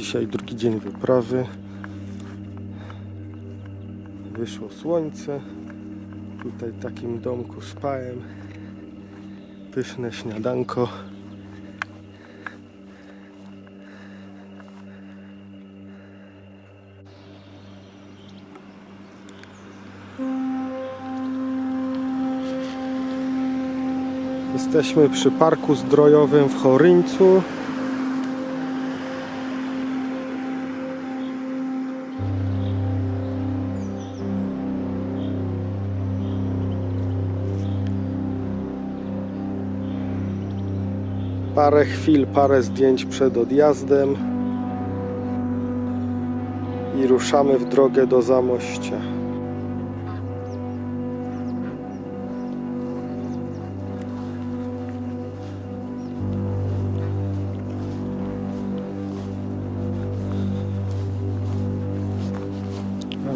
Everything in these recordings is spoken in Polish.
Dzisiaj drugi dzień wyprawy. Wyszło słońce. Tutaj w takim domku spałem. Pyszne śniadanko. Jesteśmy przy parku zdrojowym w Choryńcu. Parę chwil, parę zdjęć przed odjazdem i ruszamy w drogę do Zamościa.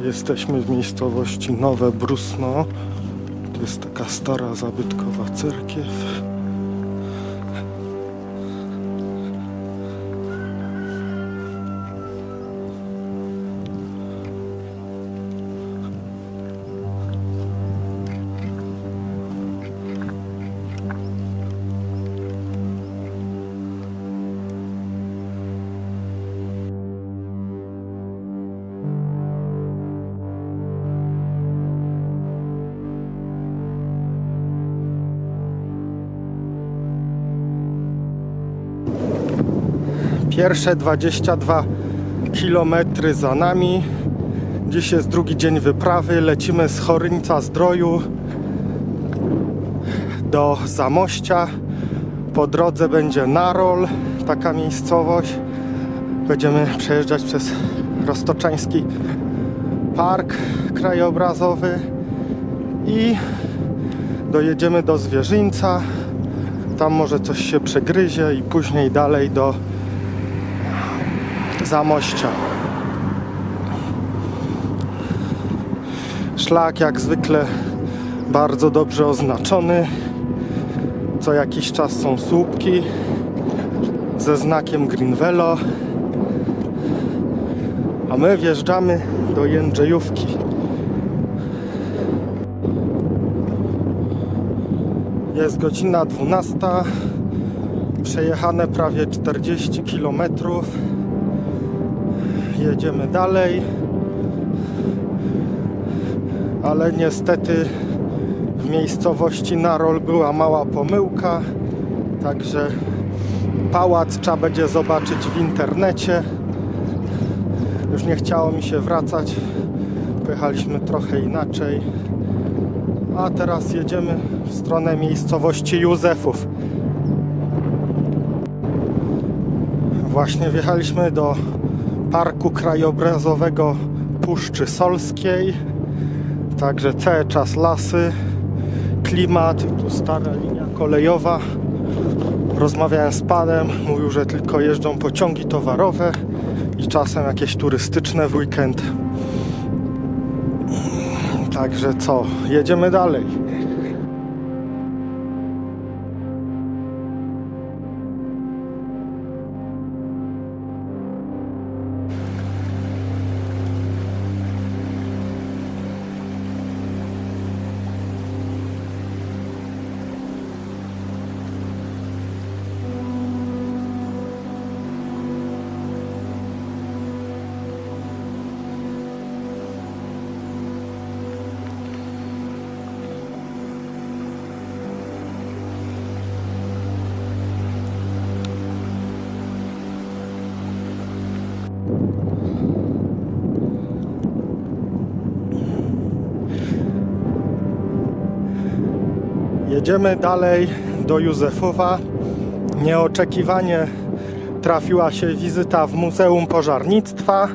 Jesteśmy w miejscowości Nowe Brusno. To jest taka stara, zabytkowa cerkiew. Pierwsze 22 km za nami. Dziś jest drugi dzień wyprawy. Lecimy z Choryńca Zdroju do Zamościa. Po drodze będzie Narol, taka miejscowość. Będziemy przejeżdżać przez Roztoczański Park Krajobrazowy i dojedziemy do Zwierzyńca. Tam może coś się przegryzie i później dalej do Zamościa. Szlak jak zwykle bardzo dobrze oznaczony. Co jakiś czas są słupki ze znakiem Green Velo. A my wjeżdżamy do Jędrzejówki. Jest godzina 12. Przejechane prawie 40 kilometrów jedziemy dalej. Ale niestety w miejscowości Narol była mała pomyłka, także pałac trzeba będzie zobaczyć w internecie. Już nie chciało mi się wracać. Pojechaliśmy trochę inaczej. A teraz jedziemy w stronę miejscowości Józefów. Właśnie wjechaliśmy do Parku Krajobrazowego Puszczy Solskiej. Także cały czas lasy, klimat, tu stara linia kolejowa. Rozmawiałem z panem, mówił, że tylko jeżdżą pociągi towarowe i czasem jakieś turystyczne w weekend. Także co, jedziemy dalej. Jedziemy dalej do Józefowa. Nieoczekiwanie trafiła się wizyta w Muzeum Pożarnictwa,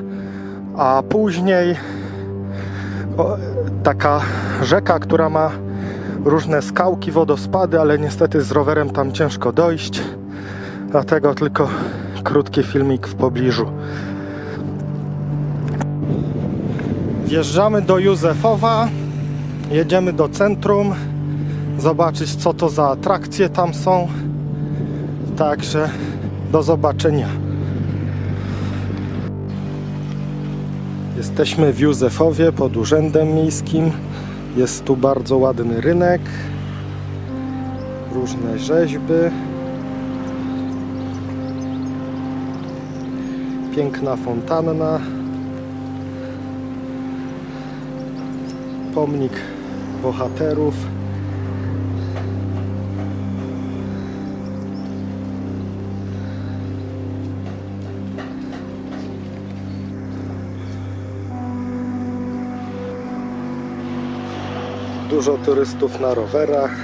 a później taka rzeka, która ma różne skałki, wodospady, ale niestety z rowerem tam ciężko dojść. Dlatego tylko krótki filmik w pobliżu. Wjeżdżamy do Józefowa, jedziemy do centrum, zobaczyć co to za atrakcje tam są. Także do zobaczenia. Jesteśmy w Józefowie pod Urzędem Miejskim. Jest tu bardzo ładny rynek. Różne rzeźby. Piękna fontanna. Pomnik bohaterów. Dużo turystów na rowerach.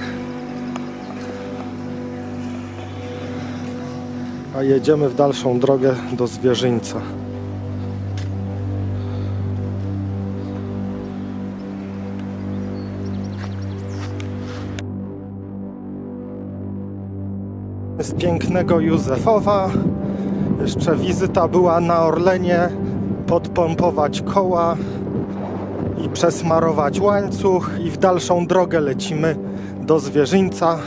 A jedziemy w dalszą drogę do Zwierzyńca. Z pięknego Józefowa. Jeszcze wizyta była na Orlenie. Podpompować koła przesmarować łańcuch i w dalszą drogę lecimy do Zwierzyńca.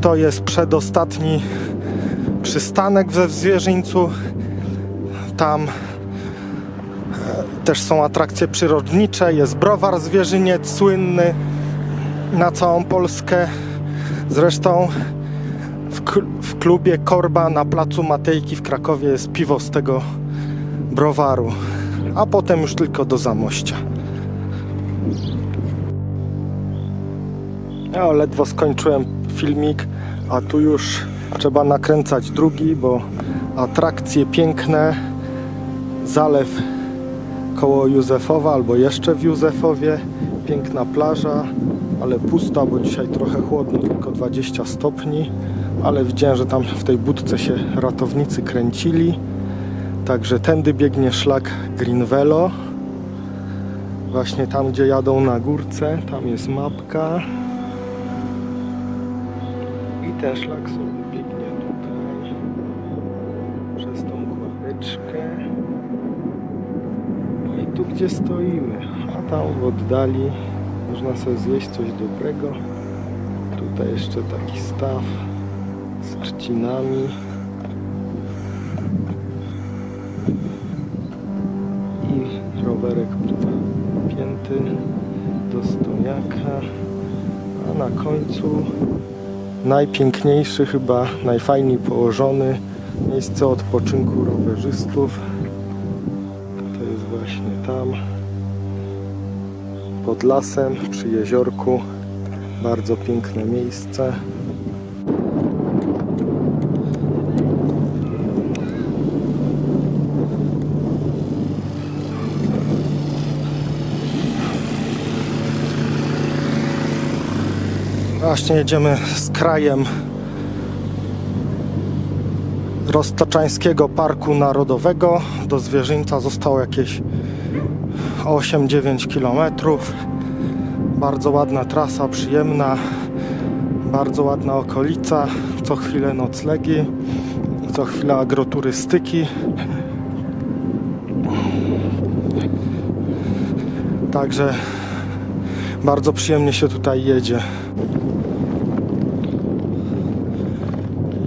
To jest przedostatni przystanek we Zwierzyńcu. Tam e, też są atrakcje przyrodnicze, jest browar Zwierzyniec słynny na całą Polskę. Zresztą w klubie Korba na placu Matejki w Krakowie jest piwo z tego browaru a potem już tylko do Zamościa. Ja ledwo skończyłem filmik, a tu już trzeba nakręcać drugi, bo atrakcje piękne, zalew koło Józefowa albo jeszcze w Józefowie, piękna plaża, ale pusta, bo dzisiaj trochę chłodno, tylko 20 stopni, ale widziałem, że tam w tej budce się ratownicy kręcili. Także tędy biegnie szlak Green Velo. Właśnie tam, gdzie jadą na górce, tam jest mapka. I ten szlak sobie biegnie tutaj przez tą kławeczkę. No i tu, gdzie stoimy. A tam w oddali można sobie zjeść coś dobrego. Tutaj jeszcze taki staw z trzcinami. Rowerek pięty do stojaka, a na końcu najpiękniejszy, chyba najfajniej położony miejsce odpoczynku rowerzystów. To jest właśnie tam pod lasem przy jeziorku. Bardzo piękne miejsce. Właśnie jedziemy z krajem Roztoczańskiego Parku Narodowego. Do Zwierzyńca zostało jakieś 8-9 km. Bardzo ładna trasa, przyjemna, bardzo ładna okolica. Co chwilę noclegi, co chwilę agroturystyki. Także bardzo przyjemnie się tutaj jedzie.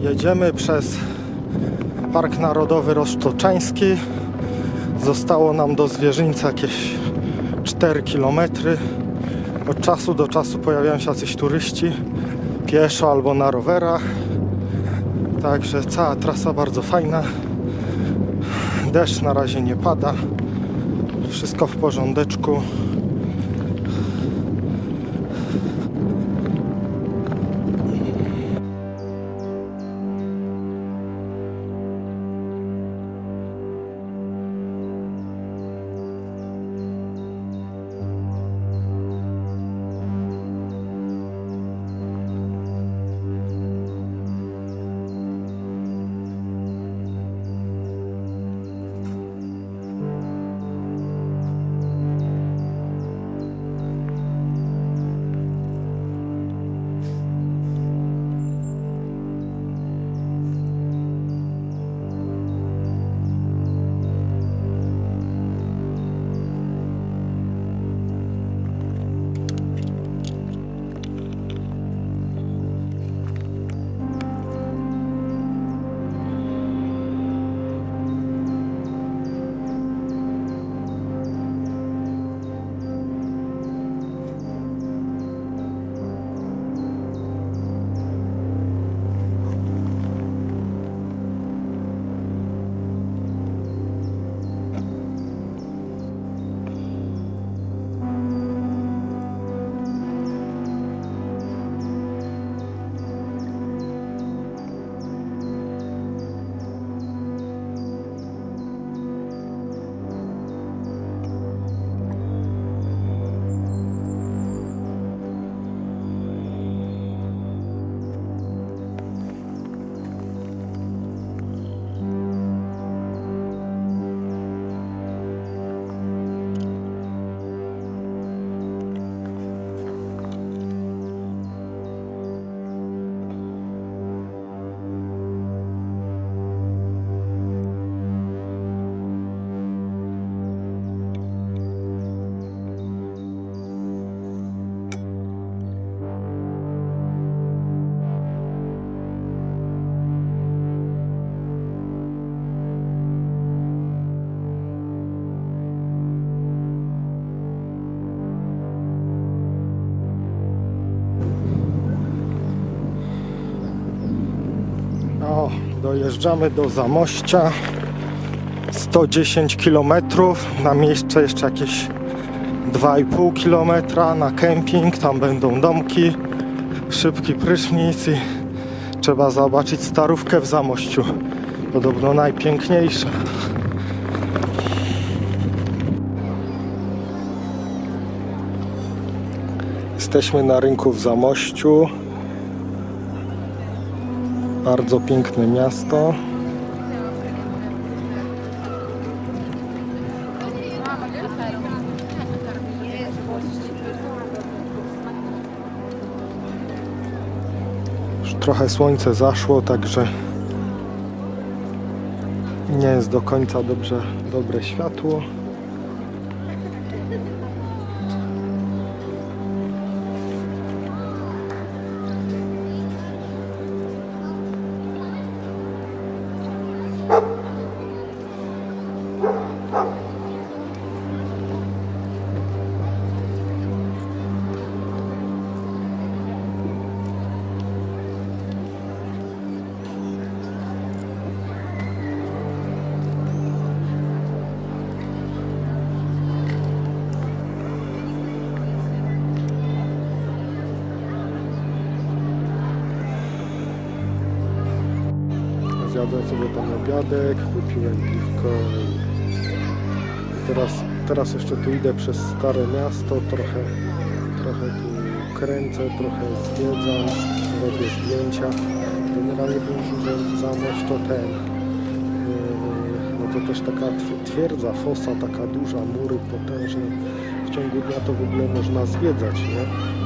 Jedziemy przez Park Narodowy Roztoczański. Zostało nam do Zwierzyńca jakieś 4 km. Od czasu do czasu pojawiają się jacyś turyści pieszo albo na rowerach. Także cała trasa bardzo fajna. Deszcz na razie nie pada. Wszystko w porządeczku. Dojeżdżamy do Zamościa. 110 km. Na miejsce jeszcze jakieś 2,5 km na kemping. Tam będą domki, szybki prysznic i trzeba zobaczyć starówkę w Zamościu. Podobno najpiękniejsza. Jesteśmy na rynku w Zamościu. Bardzo piękne miasto. Już trochę słońce zaszło, także nie jest do końca dobrze, dobre światło. Zjadłem sobie tam obiadek, wypiłem piwko i teraz, teraz jeszcze tu idę przez Stare Miasto, trochę, trochę tu kręcę, trochę zwiedzam, robię zdjęcia. Generalnie powiem, że Zamość to ten, yy, no to też taka tw- twierdza, fosa taka duża, mury potężne. W ciągu dnia to w ogóle można zwiedzać, nie?